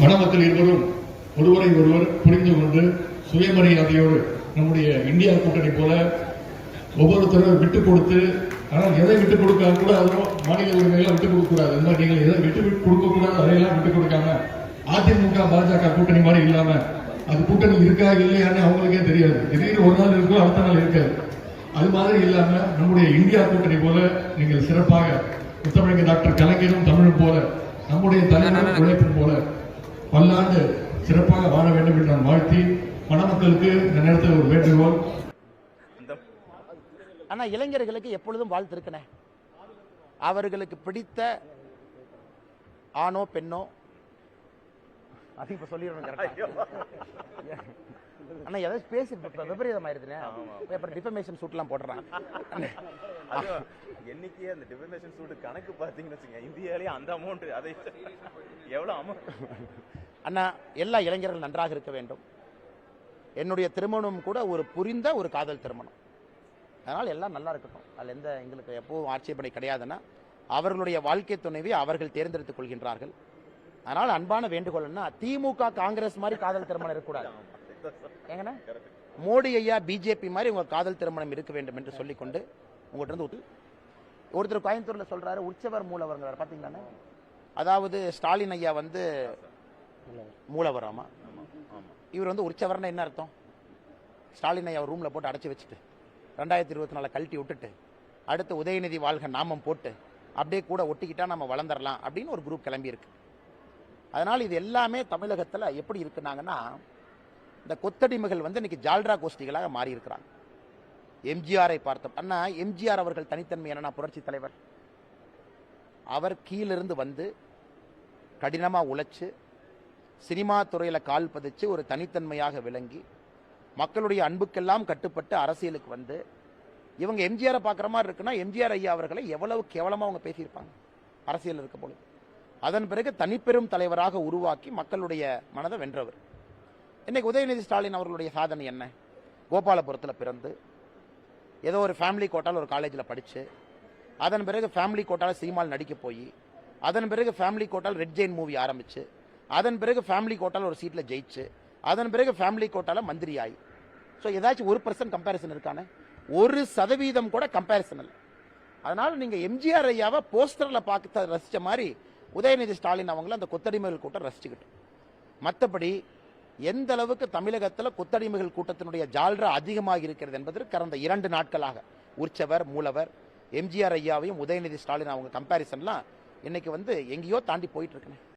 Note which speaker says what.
Speaker 1: மணமக்கள் இருவரும் ஒருவரை ஒருவர் புரிந்து கொண்டு சுயமரியாதையோடு நம்முடைய இந்தியா கூட்டணி போல ஒவ்வொருத்தரும் விட்டு கொடுத்து ஆனால் எதை விட்டு கொடுக்க கூடாதோ மாநில உரிமைகளை விட்டு கொடுக்க கூடாது. இந்த மாதிரி நீங்கள் எதை விட்டு கொடுக்க கூடாது அதையெல்லாம் விட்டு கொடுக்காம அதிமுக பாஜக கூட்டணி மாதிரி இல்லாம அது கூட்டணி இருக்கா இல்லையான்னு அவங்களுக்கே தெரியாது. திடீர்னு ஒரு நாள் இருக்கும் அடுத்த நாள் இருக்காது. அது மாதிரி இல்லாம நம்முடைய இந்தியா கூட்டணி போல நீங்கள் சிறப்பாக முத்தமிழக டாக்டர் கலைஞரும் தமிழும் போல நம்முடைய தலைவர் உழைப்பும் போல பல்லாண்டு சிறப்பாக வாழ வேண்டும் என்று நான் வாழ்த்தி மணமக்களுக்கு இந்த நேரத்தில் ஒரு வேண்டுகோள்.
Speaker 2: ஆனா இளைஞர்களுக்கு எப்பொழுதும் வாழ்த்து இருக்கனே அவர்களுக்கு பிடித்த ஆணோ பெண்ணோ? அது இப்ப சொல்லிடணும் correct ஆ? அண்ணா ஏதாச்சும் பேசி இப்ப விபரீதம் ஆயிருதுனே அப்புறம் டிஃபமேஷன் சூட்லாம் போடுறான்.
Speaker 3: என்னைக்கே அந்த டிஃபர்மேஷன் சூட் கணக்கு பாத்தீங்கன்னு வச்சுங்க இந்தியாலயே அந்த அமௌண்ட் அதை எவ்வளவு அமௌண்ட்
Speaker 2: அண்ணா எல்லா இளைஞர்கள் நன்றாக இருக்க வேண்டும். என்னுடைய திருமணம் கூட ஒரு புரிந்த ஒரு காதல் திருமணம். அதனால் எல்லாம் நல்லா இருக்கட்டும். அதில் எந்த எங்களுக்கு எப்பவும் ஆட்சேபனை கிடையாதுன்னா அவர்களுடைய வாழ்க்கை துணைவி அவர்கள் தேர்ந்தெடுத்துக் கொள்கின்றார்கள். அதனால் அன்பான வேண்டுகோள் என்ன திமுக காங்கிரஸ் மாதிரி காதல் திருமணம் இருக்கக்கூடாது. ஏங்கண்ணா? மோடி ஐயா பிஜேபி மாதிரி உங்க காதல் திருமணம் இருக்க வேண்டும் என்று சொல்லிக்கொண்டு உங்கள்கிட்ட இருந்து விட்டு ஒருத்தர் கோயம்புத்தூரில் சொல்கிறாரு உற்சவர் மூலவர்ங்கிறார். பாத்தீங்களாண்ணே? அதாவது ஸ்டாலின் ஐயா வந்து மூலவராமா இவர் வந்து உற்சவர்னா என்ன அர்த்தம்? ஸ்டாலின் ஐயா ரூமில் போட்டு அடைச்சி வச்சுட்டு ரெண்டாயிரத்தி இருபத்தி நாலு கழட்டி விட்டுட்டு அடுத்து உதயநிதி வாழ்க நாமம் போட்டு அப்படியே கூட ஒட்டிக்கிட்டால் நம்ம வளர்ந்துடலாம் அப்படின்னு ஒரு குரூப் கிளம்பியிருக்கு அதனால் இது எல்லாமே தமிழகத்தில் எப்படி இருக்குனாங்கன்னா இந்த கொத்தடிமைகள் வந்து இன்னைக்கு ஜால்ரா கோஷ்டிகளாக மாறி இருக்கிறாங்க எம்ஜிஆரை பார்த்தோம். அண்ணா எம்ஜிஆர் அவர்கள் தனித்தன்மை என்னன்னா புரட்சி தலைவர். அவர் கீழிருந்து வந்து கடினமாக உழைச்சு சினிமா துறையில் கால் பதிச்சு ஒரு தனித்தன்மையாக விளங்கி மக்களுடைய அன்புக்கெல்லாம் கட்டுப்பட்டு அரசியலுக்கு வந்து இவங்க எம்ஜிஆரை பார்க்குற மாதிரி இருக்குன்னா எம்ஜிஆர் ஐயா அவர்களை எவ்வளவு கேவலமாக அவங்க பேசியிருப்பாங்க அரசியல் இருக்க பொழுது. அதன் பிறகு தனிப்பெரும் தலைவராக உருவாக்கி மக்களுடைய மனதை வென்றவர். இன்னைக்கு உதயநிதி ஸ்டாலின் அவர்களுடைய சாதனை என்ன? கோபாலபுரத்தில் பிறந்து ஏதோ ஒரு ஃபேமிலி கோட்டால் ஒரு காலேஜில் படித்து அதன் பிறகு ஃபேமிலி கோட்டால் சினிமாவில் நடிக்க போய் அதன் பிறகு ஃபேமிலி கோட்டால் ரெட் ஜெயின் மூவி ஆரம்பிச்சு அதன் பிறகு ஃபேமிலி கோட்டால் ஒரு சீட்டில் ஜெயிச்சு அதன் பிறகு ஃபேமிலி கோட்டால மந்திரி ஆகி ஸோ ஏதாச்சும் ஒரு பர்சன்ட் கம்பேரிசன் இருக்கானே? ஒரு சதவீதம் கூட கம்பேரிசன் இல்லை. அதனால் நீங்கள் எம்ஜிஆர் ஐயாவை போஸ்டரில் பார்க்க ரசித்த மாதிரி உதயநிதி ஸ்டாலின் அவங்கள அந்த கொத்தடிமைகள் கூட்டம் ரசிச்சுக்கிட்டோம் மற்றபடி எந்த அளவுக்கு தமிழகத்தில் கொத்தடிமைகள் கூட்டத்தினுடைய ஜால்ரா அதிகமாக இருக்கிறது என்பதற்கு கடந்த இரண்டு நாட்களாக. உற்சவர் மூலவர் எம்ஜிஆர் ஐயாவையும் உதயநிதி ஸ்டாலின் அவங்க கம்பேரிசன்லாம் இன்னைக்கு வந்து எங்கேயோ தாண்டி போயிட்டு இருக்கேன்